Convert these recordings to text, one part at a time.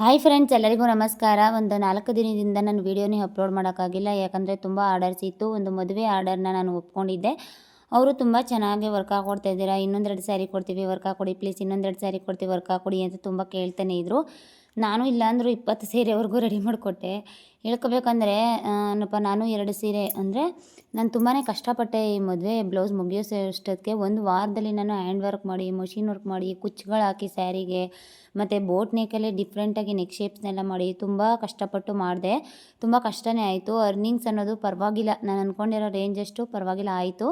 Hi friends ಎಲ್ಲರಿಗೂ ನಮಸ್ಕಾರ. ಒಂದು ನಾಲ್ಕು ದಿನದಿಂದ ನಾನು ವೀಡಿಯೋನೇ ಅಪ್ಲೋಡ್ ಮಾಡೋಕ್ಕಾಗಿಲ್ಲ. ಯಾಕಂದರೆ ತುಂಬ ಆರ್ಡರ್ಸ್ ಇತ್ತು. ಒಂದು ಮದುವೆ ಆರ್ಡರ್ನ ನಾನು ಒಪ್ಕೊಂಡಿದ್ದೆ. ಅವರು ತುಂಬ ಚೆನ್ನಾಗಿ ವರ್ಕ್ ಹಾಕೊಡ್ತಾ ಇದ್ದೀರಾ? ಇನ್ನೊಂದೆರಡು ಸ್ಯಾರಿ ಕೊಡ್ತೀವಿ ವರ್ಕ್ ಹಾಕೊಡಿ ಪ್ಲೀಸ್ ಇನ್ನೊಂದೆರಡು ಸ್ಯಾರಿ ಕೊಡ್ತೀವಿ ವರ್ಕ್ ಹಾಕೊಡಿ ಅಂತ ತುಂಬ ಕೇಳ್ತಾನೆ ಇದ್ದರು ನಾನು ಇಲ್ಲಾಂದರೂ ಇಪ್ಪತ್ತು ಸೀರೆವರೆಗೂ ರೆಡಿ ಮಾಡಿಕೊಟ್ಟೆ. ಹೇಳ್ಕೊಬೇಕಂದ್ರೆ ಏನಪ್ಪ, ನಾನು ಎರಡು ಸೀರೆ ಅಂದರೆ ನಾನು ತುಂಬಾ ಕಷ್ಟಪಟ್ಟೆ ಈ ಮದುವೆ ಬ್ಲೌಸ್ ಮುಗಿಯೋಷ್ಟಕ್ಕೆ ಒಂದು ವಾರದಲ್ಲಿ ನಾನು ಹ್ಯಾಂಡ್ ವರ್ಕ್ ಮಾಡಿ, ಮಷಿನ್ ವರ್ಕ್ ಮಾಡಿ, ಕುಚ್ಚುಗಳು ಹಾಕಿ ಸ್ಯಾರಿಗೆ, ಮತ್ತು ಬೋಟ್ ನೇಕಲ್ಲೇ ಡಿಫ್ರೆಂಟಾಗಿ ನೆಕ್ ಶೇಪ್ಸ್ನೆಲ್ಲ ಮಾಡಿ ತುಂಬ ಕಷ್ಟಪಟ್ಟು ಮಾಡಿದೆ. ತುಂಬ ಕಷ್ಟನೇ ಆಯಿತು. ಅರ್ನಿಂಗ್ಸ್ ಅನ್ನೋದು ಪರವಾಗಿಲ್ಲ. ನಾನು ಅಂದ್ಕೊಂಡಿರೋ ರೇಂಜಷ್ಟು ಪರವಾಗಿಲ್ಲ, ಆಯಿತು.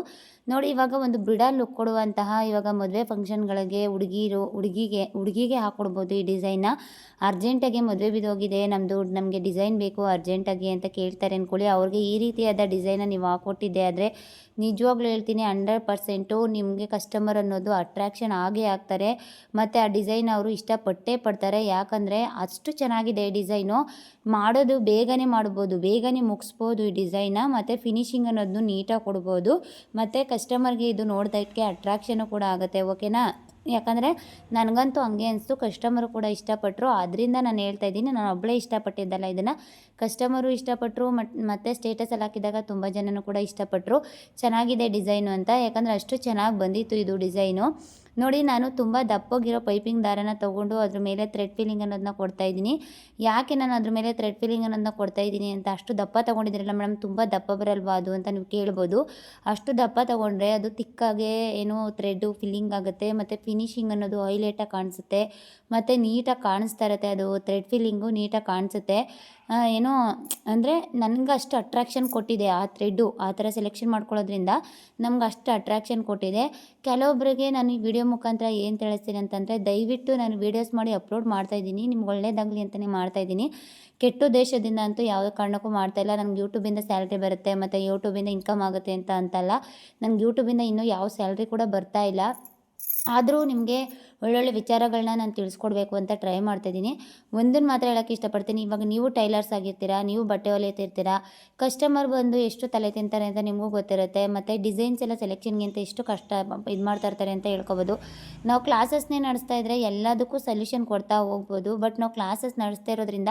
ನೋಡಿ, ಇವಾಗ ಒಂದು ಬ್ರಿಡಲ್ ಲುಕ್ ಕೊಡುವಂತಹ ಇವಾಗ ಮದುವೆ ಫಂಕ್ಷನ್ಗಳಿಗೆ ಹುಡುಗಿರು, ಹುಡುಗಿಗೆ ಹುಡುಗಿಗೆ ಹಾಕ್ಕೊಡ್ಬೋದು ಈ ಡಿಸೈನ್ನ ಅರ್ಜೆಂಟಾಗಿ ಮದುವೆ ಬಿದ್ದೋಗಿದೆ. ನಮ್ಮದು ನಮಗೆ ಡಿಸೈನ್ ಬೇಕು ಅರ್ಜೆಂಟಾಗಿ ಅಂತ ಕೇಳ್ತಾರೆ ಅಂದ್ಕೊಳ್ಳಿ ಅವ್ರಿಗೆ ಈ ರೀತಿಯಾದ ಡಿಸೈನ ನೀವು ಹಾಕ್ಕೊಟ್ಟಿದ್ದೆ ಆದರೆ ನಿಜವಾಗ್ಲೂ ಹೇಳ್ತೀನಿ ಹಂಡ್ರೆಡ್ ಪರ್ಸೆಂಟು ನಿಮಗೆ ಕಸ್ಟಮರ್ ಅನ್ನೋದು ಅಟ್ರ್ಯಾಕ್ಷನ್ ಆಗೇ ಆಗ್ತಾರೆ. ಮತ್ತು ಆ ಡಿಸೈನ್ ಅವರು ಇಷ್ಟಪಟ್ಟೇ ಪಡ್ತಾರೆ. ಯಾಕಂದರೆ ಅಷ್ಟು ಚೆನ್ನಾಗಿದೆ ಡಿಸೈನು ಮಾಡೋದು ಬೇಗನೆ ಮಾಡ್ಬೋದು, ಬೇಗನೆ ಮುಗಿಸ್ಬೋದು ಈ ಡಿಸೈನ ಮತ್ತು ಫಿನಿಶಿಂಗ್ ಅನ್ನೋದನ್ನು ನೀಟಾಗಿ ಕೊಡ್ಬೋದು. ಮತ್ತು ಕಸ್ಟಮರ್ಗೆ ಇದು ನೋಡ್ದಕ್ಕೆ ಅಟ್ರಾಕ್ಷನು ಕೂಡ ಆಗುತ್ತೆ ಓಕೆನಾ ಯಾಕಂದರೆ ನನಗಂತೂ ಹಂಗೆ ಅನಿಸ್ತು. ಕಸ್ಟಮರು ಕೂಡ ಇಷ್ಟಪಟ್ಟರು ಅದರಿಂದ ನಾನು ಹೇಳ್ತಾ ಇದ್ದೀನಿ, ನಾನು ಒಬ್ಬಳೇ ಇಷ್ಟಪಟ್ಟಿದ್ದಲ್ಲ ಇದನ್ನು. ಕಸ್ಟಮರು ಇಷ್ಟಪಟ್ಟರು ಮತ್ತು ಸ್ಟೇಟಸಲ್ಲಿ ಹಾಕಿದಾಗ ತುಂಬ ಜನನು ಕೂಡ ಇಷ್ಟಪಟ್ಟರು ಚೆನ್ನಾಗಿದೆ ಡಿಸೈನು ಅಂತ, ಯಾಕಂದರೆ ಅಷ್ಟು ಚೆನ್ನಾಗಿ ಬಂದಿತ್ತು ಇದು ಡಿಸೈನು. ನೋಡಿ, ನಾನು ತುಂಬ ದಪ್ಪಗಿರೋ ಪೈಪಿಂಗ್ ದಾರನ ತೊಗೊಂಡು ಅದ್ರ ಮೇಲೆ ಥ್ರೆಡ್ ಫಿಲ್ಲಿಂಗ್ ಅನ್ನೋದನ್ನ ಕೊಡ್ತಾ ಇದ್ದೀನಿ. ಯಾಕೆ ನಾನು ಅದ್ರ ಮೇಲೆ ಥ್ರೆಡ್ ಫಿಲ್ಲಿಂಗ್ ಅನ್ನೋದನ್ನ ಕೊಡ್ತಾ ಇದ್ದೀನಿ ಅಂತ, ಅಷ್ಟು ದಪ್ಪ ತೊಗೊಂಡಿದ್ದೀರಲ್ಲ ಮೇಡಮ್, ತುಂಬ ದಪ್ಪ ಬರಲ್ವಾ ಅದು ಅಂತ ನೀವು ಕೇಳ್ಬೋದು. ಅಷ್ಟು ದಪ್ಪ ತೊಗೊಂಡ್ರೆ ಅದು ತಿಕ್ಕಾಗೆ ಏನೋ ಥ್ರೆಡ್ಡು ಫಿಲ್ಲಿಂಗ್ ಆಗುತ್ತೆ, ಮತ್ತು ಫಿನಿಶಿಂಗ್ ಅನ್ನೋದು ಹೈಲೈಟಾಗಿ ಕಾಣಿಸುತ್ತೆ, ಮತ್ತು ನೀಟಾಗಿ ಕಾಣಿಸ್ತಾ ಇರುತ್ತೆ ಅದು ಥ್ರೆಡ್ ಫಿಲ್ಲಿಂಗು ನೀಟಾಗಿ ಕಾಣಿಸುತ್ತೆ. ಏನೋ, ಅಂದರೆ ನನಗೆ ಅಷ್ಟು ಅಟ್ರಾಕ್ಷನ್ ಕೊಟ್ಟಿದೆ ಆ ಥ್ರೆಡ್ಡು ಆ ಥರ ಸೆಲೆಕ್ಷನ್ ಮಾಡ್ಕೊಳ್ಳೋದ್ರಿಂದ ನಮ್ಗೆ ಅಷ್ಟು ಅಟ್ರಾಕ್ಷನ್ ಕೊಟ್ಟಿದೆ. ಕೆಲವೊಬ್ಬರಿಗೆ ನಾನು ಈ ವಿಡಿಯೋ ಮುಖಾಂತರ ಏನು ತಿಳಿಸ್ತೀನಿ ಅಂತಂದರೆ ದಯವಿಟ್ಟು ನಾನು ವೀಡಿಯೋಸ್ ಮಾಡಿ ಅಪ್ಲೋಡ್ ಮಾಡ್ತಾಯಿದ್ದೀನಿ ನಿಮ್ಗೆ ಒಳ್ಳೇದಾಗಲಿ ಅಂತಲೇ ಮಾಡ್ತಾಯಿದ್ದೀನಿ ಕೆಟ್ಟ ದೇಶದಿಂದ ಅಂತೂ ಯಾವುದೇ ಕಾರಣಕ್ಕೂ ಮಾಡ್ತಾಯಿಲ್ಲ ನನಗೆ ಯೂಟ್ಯೂಬಿಂದ ಸ್ಯಾಲ್ರಿ ಬರುತ್ತೆ, ಮತ್ತು ಯೂಟ್ಯೂಬಿಂದ ಇನ್ಕಮ್ ಆಗುತ್ತೆ ಅಂತ ಅಂತಲ್ಲ. ನನಗೆ ಯೂಟ್ಯೂಬಿಂದ ಇನ್ನೂ ಯಾವ ಸ್ಯಾಲ್ರಿ ಕೂಡ ಬರ್ತಾ ಇಲ್ಲ. ಆದರೂ ನಿಮಗೆ ಒಳ್ಳೊಳ್ಳೆ ವಿಚಾರಗಳನ್ನ ನಾನು ತಿಳಿಸ್ಕೊಡ್ಬೇಕು ಅಂತ ಟ್ರೈ ಮಾಡ್ತಾಯಿದ್ದೀನಿ ಒಂದನ್ನು ಮಾತ್ರ ಹೇಳೋಕ್ಕೆ ಇಷ್ಟಪಡ್ತೀನಿ. ಇವಾಗ ನೀವು ಟೈಲರ್ಸ್ ಆಗಿರ್ತೀರಾ, ನೀವು ಬಟ್ಟೆ ಹೊಲಿತಿರ್ತೀರಾ ಕಸ್ಟಮರ್ ಬಂದು ಎಷ್ಟು ತಲೆ ತಿಂತಾರೆ ಅಂತ ನಿಮಗೂ ಗೊತ್ತಿರುತ್ತೆ, ಮತ್ತು ಡಿಸೈನ್ಸ್ ಎಲ್ಲ ಸೆಲೆಕ್ಷನ್ಗಿಂತ ಎಷ್ಟು ಕಷ್ಟ ಇದು ಮಾಡ್ತಾ ಇರ್ತಾರೆ ಅಂತ ಹೇಳ್ಕೊಬೋದು. ನಾವು ಕ್ಲಾಸಸ್ನೇ ನಡೆಸ್ತಾ ಇದ್ದರೆ ಎಲ್ಲದಕ್ಕೂ ಸೊಲ್ಯೂಷನ್ ಕೊಡ್ತಾ ಹೋಗ್ಬೋದು ಬಟ್ ನಾವು ಕ್ಲಾಸಸ್ ನಡೆಸ್ತಾ ಇರೋದ್ರಿಂದ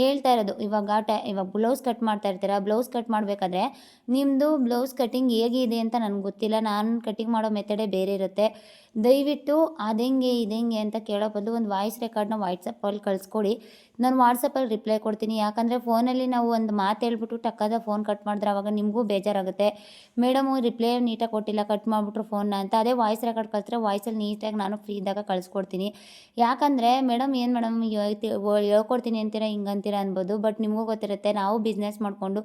ಹೇಳ್ತಾ ಇರೋದು, ಇವಾಗ ಟೈ, ಇವಾಗ ಬ್ಲೌಸ್ ಕಟ್ ಮಾಡ್ತಾ ಇರ್ತೀರಾ ಬ್ಲೌಸ್ ಕಟ್ ಮಾಡಬೇಕಾದ್ರೆ ನಿಮ್ಮದು ಬ್ಲೌಸ್ ಕಟ್ಟಿಂಗ್ ಹೇಗಿದೆ ಅಂತ ನನಗೆ ಗೊತ್ತಿಲ್ಲ. ನಾನು ಕಟ್ಟಿಂಗ್ ಮಾಡೋ ಮೆಥಡೇ ಬೇರೆ ಇರುತ್ತೆ. ದಯವಿಟ್ಟು ಅದೆಂಗೆ, ಇದೆಂಗೆ ಅಂತ ಕೇಳೋ ಬದಲು ಒಂದು ವಾಯ್ಸ್ ರೆಕಾರ್ಡ್ನ ವಾಟ್ಸಪ್ಪಲ್ಲಿ ಕಳಿಸ್ಕೊಡಿ. ನಾನು ವಾಟ್ಸಪ್ಪಲ್ಲಿ ರಿಪ್ಲೈ ಕೊಡ್ತೀನಿ. ಯಾಕಂದರೆ ಫೋನಲ್ಲಿ ನಾವು ಒಂದು ಮಾತು ಹೇಳ್ಬಿಟ್ಟು ಟಕ್ಕದ ಫೋನ್ ಕಟ್ ಮಾಡಿದ್ರೆ ಅವಾಗ ನಿಮಗೂ ಬೇಜಾರಾಗುತ್ತೆ. ಮೇಡಮು ರಿಪ್ಲೈ ನೀಟಾಗಿ ಕೊಟ್ಟಿಲ್ಲ ಕಟ್ ಮಾಡಿಬಿಟ್ರು ಫೋನ್ನ ಅಂತ ಅದೇ ವಾಯ್ಸ್ ರೆಕಾರ್ಡ್ ಕಳಿಸಿದ್ರೆ ವಾಯ್ಸಲ್ಲಿ ನೀಟಾಗಿ ನಾನು ಫ್ರೀ ಇದ್ದಾಗ ಕಳಿಸ್ಕೊಡ್ತೀನಿ. ಯಾಕಂದರೆ, ಮೇಡಮ್, ಏನು ಮೇಡಮ್ ಹೇಳ್ಕೊಡ್ತೀನಿ ಅಂತೀರಾ, ಹಿಂಗೆ ಅಂತೀರಾ ಅನ್ಬೋದು. ಬಟ್ ನಿಮಗೂ ಗೊತ್ತಿರುತ್ತೆ, ನಾವು ಬಿಸ್ನೆಸ್ ಮಾಡಿಕೊಂಡು,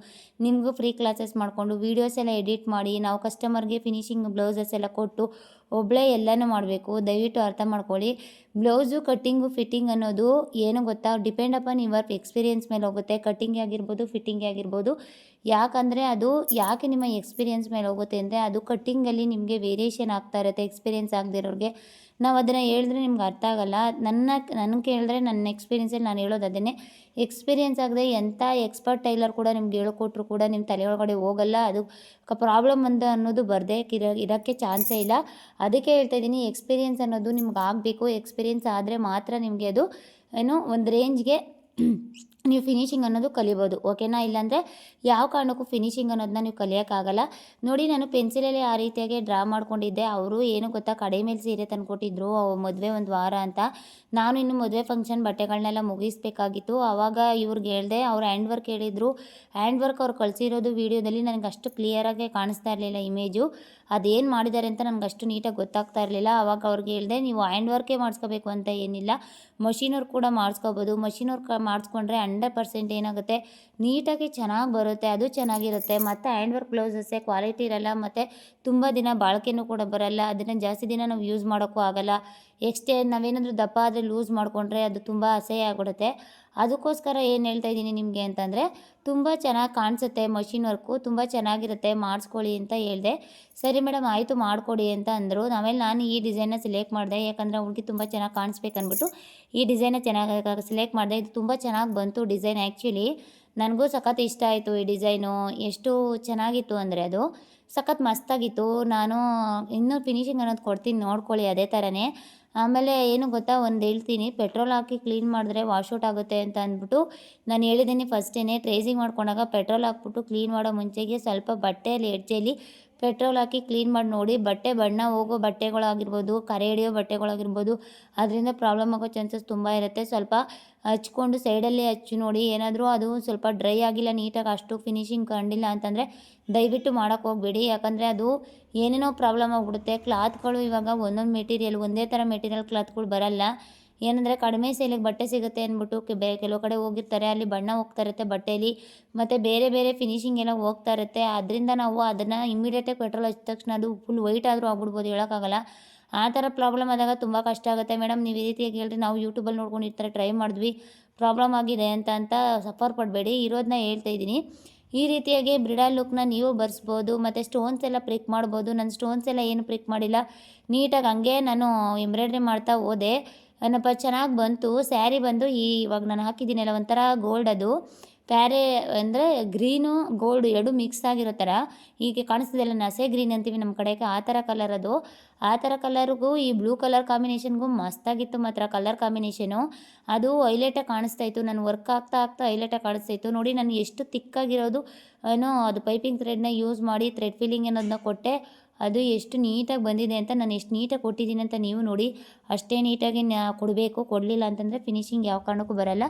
ನಿಮಗೂ ಫ್ರೀ ಕ್ಲಾಸಸ್ ಮಾಡಿಕೊಂಡು ವೀಡಿಯೋಸ್ ಎಲ್ಲ ಎಡಿಟ್ ಮಾಡಿ, ನಾವು ಕಸ್ಟಮರ್ಗೆ ಫಿನಿಶಿಂಗ್ ಬ್ಲೌಸಸ್ ಎಲ್ಲ ಕೊಟ್ಟು ಒಬ್ಬಳೇ ಎಲ್ಲನೂ ಮಾಡಬೇಕು. ದಯವಿಟ್ಟು ಅರ್ಥ ಮಾಡ್ಕೊಳ್ಳಿ. ಬ್ಲೌಸು, ಕಟ್ಟಿಂಗು ಫಿಟ್ಟಿಂಗ್ ಅನ್ನೋದು ಏನು ಗೊತ್ತಾ? ಡಿಪೆಂಡ್ ಅಪಾನ್ ಯುವರ್ ಎಕ್ಸ್ಪೀರಿಯೆನ್ಸ್ ಮೇಲೆ ಹೋಗುತ್ತೆ. ಕಟ್ಟಿಂಗ್ ಆಗಿರ್ಬೋದು ಫಿಟ್ಟಿಂಗ್ ಆಗಿರ್ಬೋದು. ಯಾಕಂದರೆ ಅದು ಯಾಕೆ ನಿಮ್ಮ ಎಕ್ಸ್ಪೀರಿಯೆನ್ಸ್ ಮೇಲೆ ಹೋಗುತ್ತೆ ಅಂದರೆ ಅದು ಕಟ್ಟಿಂಗಲ್ಲಿ ನಿಮಗೆ ವೇರಿಯೇಷನ್ ಆಗ್ತಾ ಇರುತ್ತೆ ಎಕ್ಸ್ಪೀರಿಯೆನ್ಸ್ ಆಗದಿರೋರಿಗೆ. ನಾವು ಅದನ್ನು ಹೇಳಿದ್ರೆ ನಿಮ್ಗೆ ಅರ್ಥ ಆಗಲ್ಲ. ನನ್ನ ನನಗೆ ಕೇಳಿದ್ರೆ ನನ್ನ ಎಕ್ಸ್ಪೀರಿಯೆನ್ಸಲ್ಲಿ ನಾನು ಹೇಳೋದು ಅದನ್ನೇ. ಎಕ್ಸ್ಪೀರಿಯೆನ್ಸ್ ಆಗದೆ ಎಂಥ ಎಕ್ಸ್ಪರ್ಟ್ ಟೈಲರ್ ಕೂಡ ನಿಮ್ಗೆ ಹೇಳ್ಕೊಟ್ರು ಕೂಡ ನಿಮ್ಮ ತಲೆ ಒಳಗಡೆ ಹೋಗಲ್ಲ. ಅದು ಪ್ರಾಬ್ಲಮ್ ಅಂತ ಅನ್ನೋದು ಬರದೇ ಇರೋ, ಇರೋಕ್ಕೆ ಚಾನ್ಸೇ ಇಲ್ಲ. ಅದಕ್ಕೆ ಹೇಳ್ತಾ ಇದ್ದೀನಿ ಎಕ್ಸ್ಪೀರಿಯೆನ್ಸ್ ಅನ್ನೋದು ನಿಮ್ಗೆ ಆಗಬೇಕು. ಎಕ್ಸ್ಪೀರಿಯೆನ್ಸ್ ಆದರೆ ಮಾತ್ರ ನಿಮಗೆ ಅದು ಏನು ಒಂದು ರೇಂಜ್ಗೆ ನೀವು ಫಿನಿಶಿಂಗ್ ಅನ್ನೋದು ಕಲಿಬೋದು ಓಕೆನಾ ಇಲ್ಲಾಂದರೆ ಯಾವ ಕಾರಣಕ್ಕೂ ಫಿನಿಶಿಂಗ್ ಅನ್ನೋದನ್ನ ನೀವು ಕಲಿಯೋಕ್ಕಾಗಲ್ಲ. ನೋಡಿ, ನಾನು ಪೆನ್ಸಿಲಲ್ಲಿ ಆ ರೀತಿಯಾಗಿ ಡ್ರಾ ಮಾಡ್ಕೊಂಡಿದ್ದೆ. ಅವರು ಏನು ಗೊತ್ತಾ, ಕಡೆ ಮೇಲೆ ಸೀರೆ ತಂದುಕೊಟ್ಟಿದ್ರು ಮದುವೆ ಒಂದು ವಾರ ಅಂತ. ನಾನು ಇನ್ನು ಮದುವೆ ಫಂಕ್ಷನ್ ಬಟ್ಟೆಗಳನ್ನೆಲ್ಲ ಮುಗಿಸ್ಬೇಕಾಗಿತ್ತು. ಆವಾಗ ಇವ್ರಿಗೆ ಹೇಳಿದೆ, ಅವ್ರು ಹ್ಯಾಂಡ್ ವರ್ಕ್ ಹೇಳಿದರು. ಹ್ಯಾಂಡ್ ವರ್ಕ್ ಅವ್ರು ಕಳಿಸಿರೋದು ವೀಡಿಯೋದಲ್ಲಿ ನನಗೆ ಅಷ್ಟು ಕ್ಲಿಯರಾಗಿ ಕಾಣಿಸ್ತಾ ಇರಲಿಲ್ಲ ಇಮೇಜು ಅದೇನು ಮಾಡಿದ್ದಾರೆ ಅಂತ ನನಗೆ ಅಷ್ಟು ನೀಟಾಗಿ ಗೊತ್ತಾಗ್ತಾ ಇರಲಿಲ್ಲ. ಆವಾಗ ಅವ್ರಿಗೆ ಹೇಳಿದೆ, ನೀವು ಹ್ಯಾಂಡ್ ವರ್ಕೇ ಮಾಡಿಸ್ಕೋಬೇಕು ಅಂತ ಏನಿಲ್ಲ. ಮಷಿನವ್ರು ಕೂಡ ಮಾಡಿಸ್ಕೋಬೋದು. ಮಷೀನವ್ರು ವರ್ಕ್ ಮಾಡಿಸ್ಕೊಂಡ್ರೆ ಹಂಡ್ರೆಡ್ ಪರ್ಸೆಂಟ್ ಏನಾಗುತ್ತೆ? ನೀಟಾಗಿ ಚೆನ್ನಾಗಿ ಬರುತ್ತೆ, ಅದು ಚೆನ್ನಾಗಿರುತ್ತೆ. ಮತ್ತು ಹ್ಯಾಂಡ್ ವರ್ಕ್ ಬ್ಲೌಸಸ್ಸೇ ಕ್ವಾಲಿಟಿ ಇರಲ್ಲ, ಮತ್ತು ತುಂಬ ದಿನ ಬಾಳಿಕೆನೂ ಕೂಡ ಬರಲ್ಲ. ಅದನ್ನು ಜಾಸ್ತಿ ದಿನ ನಾವು ಯೂಸ್ ಮಾಡೋಕ್ಕೂ ಆಗಲ್ಲ. ಎಕ್ಸ್ಟೇ ನಾವೇನಾದರೂ ದಪ್ಪ ಆದರೆ ಲೂಸ್ ಮಾಡಿಕೊಂಡ್ರೆ ಅದು ತುಂಬ ಅಸಹ್ಯ ಆಗಿಬಿಡುತ್ತೆ. ಅದಕ್ಕೋಸ್ಕರ ಏನು ಹೇಳ್ತಾ ಇದ್ದೀನಿ ನಿಮಗೆ ಅಂತಂದರೆ, ತುಂಬ ಚೆನ್ನಾಗಿ ಕಾಣಿಸುತ್ತೆ ಮಷಿನ್ ವರ್ಕು, ತುಂಬ ಚೆನ್ನಾಗಿರುತ್ತೆ ಮಾಡಿಸ್ಕೊಳ್ಳಿ ಅಂತ ಹೇಳಿದೆ. ಸರಿ ಮೇಡಮ್ ಆಯಿತು ಮಾಡಿಕೊಡಿ ಅಂತ ಅಂದರು. ಆಮೇಲೆ ನಾನು ಈ ಡಿಸೈನ್ನ ಸೆಲೆಕ್ಟ್ ಮಾಡಿದೆ, ಯಾಕಂದರೆ ಹುಡುಗಿ ತುಂಬ ಚೆನ್ನಾಗಿ ಕಾಣಿಸ್ಬೇಕು ಅಂದ್ಬಿಟ್ಟು ಈ ಡಿಸೈನ ಚೆನ್ನಾಗಿ ಸೆಲೆಕ್ಟ್ ಮಾಡಿದೆ. ಇದು ತುಂಬ ಚೆನ್ನಾಗಿ ಬಂತು ಡಿಸೈನ್ ಆ್ಯಕ್ಚುಲಿ ನನಗೂ ಸಖತ್ ಇಷ್ಟ ಆಯಿತು ಈ ಡಿಸೈನು. ಎಷ್ಟು ಚೆನ್ನಾಗಿತ್ತು ಅಂದರೆ ಅದು ಸಖತ್ ಮಸ್ತಾಗಿತ್ತು. ನಾನು ಇನ್ನೂ ಫಿನಿಶಿಂಗ್ ಅನ್ನೋದು ಕೊಡ್ತೀನಿ, ನೋಡ್ಕೊಳ್ಳಿ ಅದೇ ಥರನೇ ಆಮೇಲೆ ಏನು ಗೊತ್ತಾ, ಒಂದು ಹೇಳ್ತೀನಿ ಪೆಟ್ರೋಲ್ ಹಾಕಿ ಕ್ಲೀನ್ ಮಾಡಿದ್ರೆ ವಾಶೌಟ್ ಆಗುತ್ತೆ ಅಂತ ಅಂದ್ಬಿಟ್ಟು ನಾನು ಹೇಳಿದ್ದೀನಿ ಫಸ್ಟೇ ಟ್ರೇಸಿಂಗ್ ಮಾಡ್ಕೊಂಡಾಗ ಪೆಟ್ರೋಲ್ ಹಾಕ್ಬಿಟ್ಟು ಕ್ಲೀನ್ ಮಾಡೋ ಮುಂಚೆಗೆ ಸ್ವಲ್ಪ ಬಟ್ಟೆಯಲ್ಲಿ ಎಡ್ಜಲ್ಲಿ ಪೆಟ್ರೋಲ್ ಹಾಕಿ ಕ್ಲೀನ್ ಮಾಡಿ ನೋಡಿ, ಬಟ್ಟೆ ಬಣ್ಣ ಹೋಗೋ ಬಟ್ಟೆಗಳಾಗಿರ್ಬೋದು, ಕರೆ ಹಿಡಿಯೋ ಬಟ್ಟೆಗಳಾಗಿರ್ಬೋದು, ಅದರಿಂದ ಪ್ರಾಬ್ಲಮ್ ಆಗೋ ಚಾನ್ಸಸ್ ತುಂಬ ಇರುತ್ತೆ. ಸ್ವಲ್ಪ ಹಚ್ಕೊಂಡು ಸೈಡಲ್ಲಿ ಹಚ್ಚಿ ನೋಡಿ, ಏನಾದರೂ ಅದು ಸ್ವಲ್ಪ ಡ್ರೈ ಆಗಿಲ್ಲ, ನೀಟಾಗಿ ಅಷ್ಟು ಫಿನಿಶಿಂಗ್ ಕಂಡಿಲ್ಲ ಅಂತಂದರೆ ದಯವಿಟ್ಟು ಮಾಡೋಕ್ಕೆ ಹೋಗಬೇಡಿ. ಯಾಕಂದರೆ ಅದು ಏನೇನೋ ಪ್ರಾಬ್ಲಮ್ ಆಗಿಬಿಡುತ್ತೆ. ಕ್ಲಾತ್ಗಳು ಇವಾಗ ಒಂದೊಂದು ಮೆಟೀರಿಯಲ್ ಒಂದೇ ಥರ ಮೆಟೀರಿಯಲ್ ಕ್ಲಾತ್ಗಳು ಬರಲ್ಲ. ಏನಂದರೆ ಕಡಿಮೆ ಸೇಲಿಗೆ ಬಟ್ಟೆ ಸಿಗುತ್ತೆ ಅಂದ್ಬಿಟ್ಟು ಬೇರೆ ಕೆಲವು ಕಡೆ ಹೋಗಿರ್ತಾರೆ, ಅಲ್ಲಿ ಬಣ್ಣ ಹೋಗ್ತಾ ಇರುತ್ತೆ ಬಟ್ಟೆಯಲ್ಲಿ ಮತ್ತು ಬೇರೆ ಬೇರೆ ಫಿನಿಶಿಂಗ್ ಎಲ್ಲ ಹೋಗ್ತಾ ಇರುತ್ತೆ. ಅದರಿಂದ ನಾವು ಅದನ್ನು ಇಮ್ಮಿಡಿಯೇಟಾಗಿ ಪೆಟ್ರೋಲ್ ಹಚ್ಚಿದ ತಕ್ಷಣ ಅದು ಫುಲ್ ವೈಟ್ ಆದರೂ ಆಗ್ಬಿಡ್ಬೋದು, ಹೇಳೋಕ್ಕಾಗಲ್ಲ. ಆ ಥರ ಪ್ರಾಬ್ಲಮ್ ಆದಾಗ ತುಂಬ ಕಷ್ಟ ಆಗುತ್ತೆ. ಮೇಡಮ್, ನೀವು ಈ ರೀತಿಯಾಗಿ ಹೇಳ್ರಿ, ನಾವು ಯೂಟ್ಯೂಬಲ್ಲಿ ನೋಡ್ಕೊಂಡು ಈ ಟ್ರೈ ಮಾಡಿದ್ವಿ. ಪ್ರಾಬ್ಲಮ್ ಆಗಿದೆ ಅಂತ ಅಂತ ಸಫರ್ ಪಡಬೇಡಿ ಇರೋದನ್ನ ಹೇಳ್ತಾ ಇದ್ದೀನಿ. ಈ ರೀತಿಯಾಗಿ ಬ್ರಿಡಲ್ ಲುಕ್ನ ನೀವು ಬರ್ಸ್ಬೋದು, ಮತ್ತು ಸ್ಟೋನ್ಸ್ ಎಲ್ಲ ಪ್ರಿಕ್ ಮಾಡ್ಬೋದು. ನನ್ನ ಸ್ಟೋನ್ಸ್ ಎಲ್ಲ ಏನು ಪ್ರಿಕ್ ಮಾಡಿಲ್ಲ. ನೀಟಾಗಿ ಹಂಗೆ ನಾನು ಎಂಬ್ರಾಯ್ಡ್ರಿ ಮಾಡ್ತಾ ಹೋದೆ. ಏನಪ್ಪ, ಚೆನ್ನಾಗಿ ಬಂತು. ಸ್ಯಾರಿ ಬಂದು ಈ ಇವಾಗ ನಾನು ಹಾಕಿದ್ದೀನಲ್ಲ, ಒಂಥರ ಗೋಲ್ಡ್ ಅದು. ಪ್ಯಾರೆ ಅಂದರೆ ಗ್ರೀನು ಗೋಲ್ಡ್ ಎರಡು ಮಿಕ್ಸ್ ಆಗಿರೋ ಥರ. ಹೀಗೆ ಕಾಣಿಸ್ತಿದೆಯಲ್ಲ, ನಸೆ ಗ್ರೀನ್ ಅಂತೀವಿ ನಮ್ಮ ಕಡೆಗೆ, ಆ ಥರ ಕಲರ್ ಅದು. ಆ ಥರ ಕಲರ್ಗೂ ಈ ಬ್ಲೂ ಕಲರ್ ಕಾಂಬಿನೇಷನ್ಗೂ ಮಸ್ತಾಗಿತ್ತು ಮಾತ್ರ ಕಲರ್ ಕಾಂಬಿನೇಷನು ಅದು ಹೈಲೈಟಾಗಿ ಕಾಣಿಸ್ತಾ ಇತ್ತು, ನಾನು ವರ್ಕ್ ಆಗ್ತಾ ಆಗ್ತಾ ಹೈಲೈಟಾಗಿ ಕಾಣಿಸ್ತಾ ಇತ್ತು. ನೋಡಿ, ನಾನು ಎಷ್ಟು ತಿಕ್ಕಾಗಿರೋದು ಏನೋ ಅದು ಪೈಪಿಂಗ್ ಥ್ರೆಡ್ನ ಯೂಸ್ ಮಾಡಿ ಥ್ರೆಡ್ ಫಿಲ್ಲಿಂಗ್ ಅನ್ನೋದನ್ನ ಕೊಟ್ಟೆ. ಅದು ಎಷ್ಟು ನೀಟಾಗಿ ಬಂದಿದೆ ಅಂತ ನಾನು ಎಷ್ಟು ನೀಟಾಗಿ ಕೊಟ್ಟಿದ್ದೀನಿ ಅಂತ ನೀವು ನೋಡಿ. ಅಷ್ಟೇ ನೀಟಾಗಿ ಕೊಡಬೇಕು, ಕೊಡಲಿಲ್ಲ ಅಂತಂದರೆ ಫಿನಿಶಿಂಗ್ ಯಾವ ಕಾರಣಕ್ಕೂ ಬರಲ್ಲ.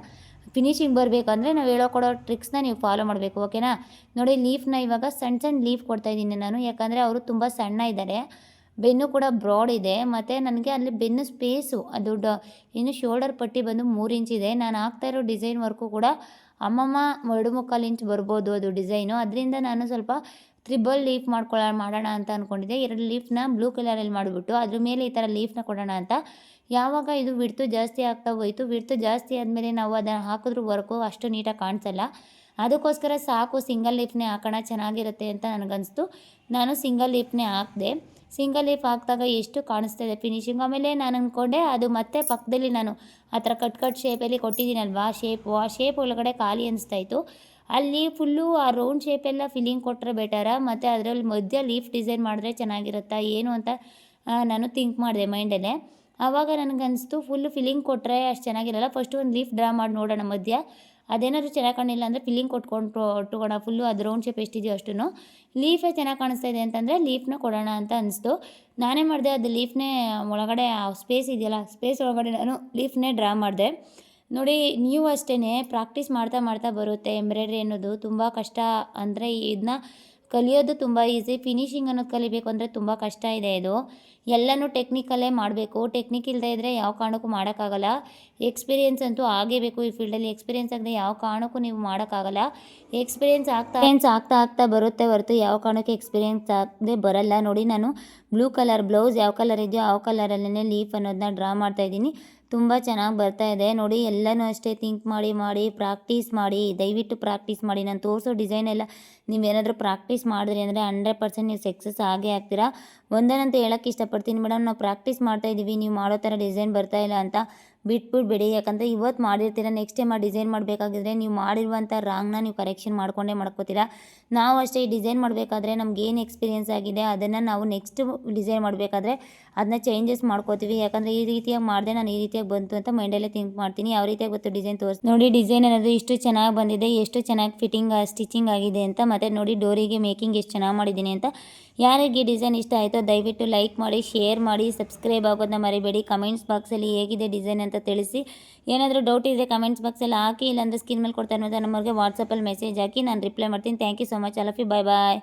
ಫಿನಿಶಿಂಗ್ ಬರಬೇಕಂದ್ರೆ ನಾವು ಹೇಳೋ ಕೊಡೋ ಟ್ರಿಕ್ಸ್ನ ನೀವು ಫಾಲೋ ಮಾಡಬೇಕು ಓಕೆನಾ ನೋಡಿ ಲೀಫ್ನ ಇವಾಗ ಸಣ್ಣ ಸಣ್ಣ ಲೀಫ್ ಕೊಡ್ತಾ ಇದ್ದೀನಿ ನಾನು, ಯಾಕಂದರೆ ಅವರು ತುಂಬ ಸಣ್ಣ ಇದ್ದಾರೆ. ಬೆನ್ನು ಕೂಡ ಬ್ರಾಡ್ ಇದೆ, ಮತ್ತು ನನಗೆ ಅಲ್ಲಿ ಬೆನ್ನು ಸ್ಪೇಸು ಅದು ಡ, ಇನ್ನು ಶೋಲ್ಡರ್ ಪಟ್ಟಿ ಬಂದು ಮೂರು ಇಂಚ್ ಇದೆ. ನಾನು ಹಾಕ್ತಾ ಇರೋ ಡಿಸೈನ್ ವರ್ಕು ಕೂಡ ಅಮ್ಮಮ್ಮ ಎರಡು ಮುಕ್ಕಾಲು ಇಂಚ್ ಬರ್ಬೋದು ಅದು ಡಿಸೈನು ಅದರಿಂದ ನಾನು ಸ್ವಲ್ಪ ತ್ರಿಬಲ್ ಲೀಫ್ ಮಾಡ್ಕೊಳ್ಳೋ ಮಾಡೋಣ ಅಂತ ಅಂದ್ಕೊಂಡಿದ್ದೆ ಎರಡು ಲೀಫ್ನ ಬ್ಲೂ ಕಲರಲ್ಲಿ ಮಾಡಿಬಿಟ್ಟು ಅದ್ರ ಮೇಲೆ ಈ ಥರ ಲೀಫ್ನ ಕೊಡೋಣ ಅಂತ. ಯಾವಾಗ ಇದು ವಿಡ್ತು ಜಾಸ್ತಿ ಆಗ್ತಾ ಹೋಯಿತು, ವಿಡ್ತು ಜಾಸ್ತಿ ಆದಮೇಲೆ ನಾವು ಅದನ್ನು ಹಾಕಿದ್ರು ವರ್ಕು ಅಷ್ಟು ನೀಟಾಗಿ ಕಾಣಿಸಲ್ಲ. ಅದಕ್ಕೋಸ್ಕರ ಸಾಕು ಸಿಂಗಲ್ ಲೀಫ್ನೇ ಹಾಕೋಣ, ಚೆನ್ನಾಗಿರುತ್ತೆ ಅಂತ ನನಗನ್ನಿಸ್ತು ನಾನು ಸಿಂಗಲ್ ಲೀಫ್ನೇ ಹಾಕಿದೆ. ಸಿಂಗಲ್ ಲೀಫ್ ಹಾಕಿದಾಗ ಎಷ್ಟು ಕಾಣಿಸ್ತಾ ಇದೆ ಫಿನಿಶಿಂಗ್. ಆಮೇಲೆ ನಾನು ಅಂದ್ಕೊಂಡೆ ಅದು ಮತ್ತೆ ಪಕ್ಕದಲ್ಲಿ ನಾನು ಆ ಥರ ಕಟ್ ಕಟ್ ಶೇಪಲ್ಲಿ ಕೊಟ್ಟಿದ್ದೀನಲ್ವಾ ಶೇಪು, ಆ ಶೇಪ್ ಒಳಗಡೆ ಖಾಲಿ ಅನಿಸ್ತಾಯಿತ್ತು ಅಲ್ಲಿ ಫುಲ್ಲು ಆ ರೌಂಡ್ ಶೇಪೆಲ್ಲ ಫಿಲ್ಲಿಂಗ್ ಕೊಟ್ಟರೆ ಬೆಟರ ಮತ್ತು ಅದರಲ್ಲಿ ಮಧ್ಯ ಲೀಫ್ ಡಿಸೈನ್ ಮಾಡಿದ್ರೆ ಚೆನ್ನಾಗಿರುತ್ತಾ ಏನು ಅಂತ ನಾನು ಥಿಂಕ್ ಮಾಡಿದೆ ಮೈಂಡಲ್ಲೇ ಆವಾಗ ನನಗನ್ನಿಸ್ತು ಫುಲ್ ಫಿಲ್ಲಿಂಗ್ ಕೊಟ್ಟರೆ ಅಷ್ಟು ಚೆನ್ನಾಗಿರಲ್ಲ. ಫಸ್ಟು ಒಂದು ಲೀಫ್ ಡ್ರಾ ಮಾಡಿ ನೋಡೋಣ ಮಧ್ಯ. ಅದೇನಾದರೂ ಚೆನ್ನಾಗಿ ಕಾಣಿಲ್ಲ ಅಂದರೆ ಫಿಲ್ಲಿಂಗ್ ಕೊಟ್ಕೊಂಡು ಇಟ್ಕೊಳ ಫುಲ್ಲು ಅದು ರೌಂಡ್ ಶೇಪ್ ಎಷ್ಟಿದೆಯೋ ಅಷ್ಟು ಲೀಫೇ ಚೆನ್ನಾಗಿ ಕಾಣಿಸ್ತಾ ಇದೆ ಅಂತಂದರೆ ಲೀಫ್ನ ಕೊಡೋಣ ಅಂತ ಅನಿಸ್ತು. ನಾನೇ ಮಾಡಿದೆ, ಅದು ಲೀಫ್ನೇ ಒಳಗಡೆ ಸ್ಪೇಸ್ ಇದೆಯಲ್ಲ ಸ್ಪೇಸ್ ಒಳಗಡೆ ನಾನು ಲೀಫ್ನೇ ಡ್ರಾ ಮಾಡಿದೆ. ನೋಡಿ, ನೀವು ಅಷ್ಟೇ ಪ್ರಾಕ್ಟೀಸ್ ಮಾಡ್ತಾ ಮಾಡ್ತಾ ಬರುತ್ತೆ ಎಂಬ್ರಾಯ್ಡ್ರಿ ಅನ್ನೋದು ತುಂಬ ಕಷ್ಟ. ಅಂದರೆ ಇದನ್ನ ಕಲಿಯೋದು ತುಂಬ ಈಸಿ ಫಿನಿಷಿಂಗ್ ಅನ್ನೋದು ಕಲಿಬೇಕು ಅಂದರೆ ತುಂಬ ಕಷ್ಟ ಇದೆ ಇದು. ಎಲ್ಲನೂ ಟೆಕ್ನಿಕಲ್ಲೇ ಮಾಡಬೇಕು. ಟೆಕ್ನಿಕ್ ಇಲ್ಲದೆ ಇದ್ದರೆ ಯಾವ ಕಾರಣಕ್ಕೂ ಮಾಡೋಕ್ಕಾಗಲ್ಲ. ಎಕ್ಸ್ಪೀರಿಯೆನ್ಸ್ ಅಂತೂ ಆಗೇಬೇಕು ಈ ಫೀಲ್ಡಲ್ಲಿ. ಎಕ್ಸ್ಪೀರಿಯೆನ್ಸ್ ಆಗದೆ ಯಾವ ಕಾರಣಕ್ಕೂ ನೀವು ಮಾಡೋಕ್ಕಾಗಲ್ಲ. ಎಕ್ಸ್ಪೀರಿಯೆನ್ಸ್ ಆಗ್ತಾ ಎಕ್ಸ್ಪೀರಿಯೆನ್ಸ್ ಆಗ್ತಾ ಆಗ್ತಾ ಬರುತ್ತೆ ಹೊರತು ಯಾವ ಕಾರಣಕ್ಕೆ ಎಕ್ಸ್ಪೀರಿಯೆನ್ಸ್ ಆಗದೆ ಬರಲ್ಲ. ನೋಡಿ, ನಾನು ಬ್ಲೂ ಕಲರ್ ಬ್ಲೌಸ್ ಯಾವ ಕಲರ್ ಇದೆಯೋ ಆ ಕಲರಲ್ಲೇ ಲೀಫ್ ಅನ್ನೋದನ್ನ ಡ್ರಾ ಮಾಡ್ತಾಯಿದ್ದೀನಿ ತುಂಬ ಚೆನ್ನಾಗಿ ಬರ್ತಾ ಇದೆ. ನೋಡಿ, ಎಲ್ಲನೂ ಅಷ್ಟೇ ಥಿಂಕ್ ಮಾಡಿ ಮಾಡಿ ಪ್ರಾಕ್ಟೀಸ್ ಮಾಡಿ, ದಯವಿಟ್ಟು ಪ್ರಾಕ್ಟೀಸ್ ಮಾಡಿ. ನಾನು ತೋರಿಸೋ ಡಿಸೈನ್ ಎಲ್ಲ ನೀವೇನಾದರೂ ಪ್ರಾಕ್ಟೀಸ್ ಮಾಡಿದ್ರಿ ಅಂದರೆ ಹಂಡ್ರೆಡ್ ಪರ್ಸೆಂಟ್ ನೀವು ಸಕ್ಸಸ್ ಆಗೇ ಆಗ್ತೀರಾ? ಒಂದೇನಂತ ಹೇಳೋಕ್ಕೆ ಇಷ್ಟಪಡ್ತೀನಿ. ಮೇಡಮ್ ನಾವು ಪ್ರಾಕ್ಟೀಸ್ ಮಾಡ್ತಾ ಇದ್ದೀವಿ ನೀವು ಮಾಡೋ ಥರ ಡಿಸೈನ್ ಬರ್ತಾ ಇಲ್ಲ ಅಂತ ಬಿಟ್ಬಿಡ್ಬೇಡಿ ಯಾಕಂದರೆ ಇವತ್ತು ಮಾಡಿರ್ತೀರ ನೆಕ್ಸ್ಟ್ ಟೈಮ್ ಆ ಡಿಸೈನ್ ಮಾಡಬೇಕಾಗಿದ್ರೆ ನೀವು ಮಾಡಿರುವಂಥ ರಾಂಗ್ನ ನೀವು ಕರೆಕ್ಷನ್ ಮಾಡ್ಕೊಂಡೇ ಮಾಡ್ಕೋತೀರಾ. ನಾವು ಅಷ್ಟೇ ಈ ಡಿಸೈನ್ ಮಾಡಬೇಕಾದ್ರೆ ನಮ್ಗೆ ಏನು ಎಕ್ಸ್ಪೀರಿಯೆನ್ಸ್ ಆಗಿದೆ, ಅದನ್ನು ನಾವು ನೆಕ್ಸ್ಟ್ ಡಿಸೈನ್ ಮಾಡಬೇಕಾದ್ರೆ ಅದನ್ನ ಚೇಂಜಸ್ ಮಾಡ್ಕೋತೀವಿ. ಯಾಕಂದರೆ ಈ ರೀತಿಯಾಗಿ ಮಾಡಿದೆ ನಾನು ಈ ರೀತಿಯಾಗಿ ಬಂತು ಅಂತ ಮೈಂಡಲ್ಲೇ ಥಿಂಕ್ ಮಾಡ್ತೀನಿ. ಯಾವ ರೀತಿಯಾಗಿ ಗೊತ್ತು ಡಿಸೈನ್ ತೋರಿಸಿ? ನೋಡಿ ಡಿಸೈನ್ ಅನ್ನೋದು ಇಷ್ಟು ಚೆನ್ನಾಗಿ ಬಂದಿದೆ, ಎಷ್ಟು ಚೆನ್ನಾಗಿ ಫಿಟ್ಟಿಂಗ್ ಸ್ಟಿಚಿಂಗ್ ಆಗಿದೆ ಅಂತ. ಮತ್ತು ನೋಡಿ, ಡೋರಿಗೆ ಮೇಕಿಂಗ್ ಎಷ್ಟು ಚೆನ್ನಾಗಿ ಮಾಡಿದ್ದೀನಿ ಅಂತ. ಯಾರಿಗೆ ಡಿಸೈನ್ ಇಷ್ಟ ಆಯಿತೋ ದಯವಿಟ್ಟು ಲೈಕ್ ಮಾಡಿ ಶೇರ್ ಮಾಡಿ ಸಬ್ಸ್ಕ್ರೈಬ್ ಆಗೋದನ್ನ ಮರಿಬೇಡಿ. ಕಮೆಂಟ್ಸ್ ಬಾಕ್ಸಲ್ಲಿ ಹೇಗಿದೆ ಡಿಸೈನ್ ಅಂತ ತಿಳಿಸಿ. ಏನಾದರೂ ಡೌಟ್ ಇದ್ದರೆ ಕಮೆಂಟ್ಸ್ ಬಾಕ್ಸಲ್ಲಿ ಹಾಕಿ, ಇಲ್ಲಾಂದರೆ ಸ್ಕ್ರೀನ್ ಮೇಲೆ ಕೊಡ್ತಾ ಇರೋದು ನಮ್ಮವ್ರಿಗೆ ವಾಟ್ಸಪ್ಪಲ್ಲಿ ಮೆಸೇಜ್ ಹಾಕಿ. ನಾನು ರಿಪ್ಲೈ ಮಾಡ್ತೀನಿ. ಥ್ಯಾಂಕ್ ಯು ಸೊ ಮಚ್ ಅಲಫಿ ಬಾಯ್ ಬಾಯ್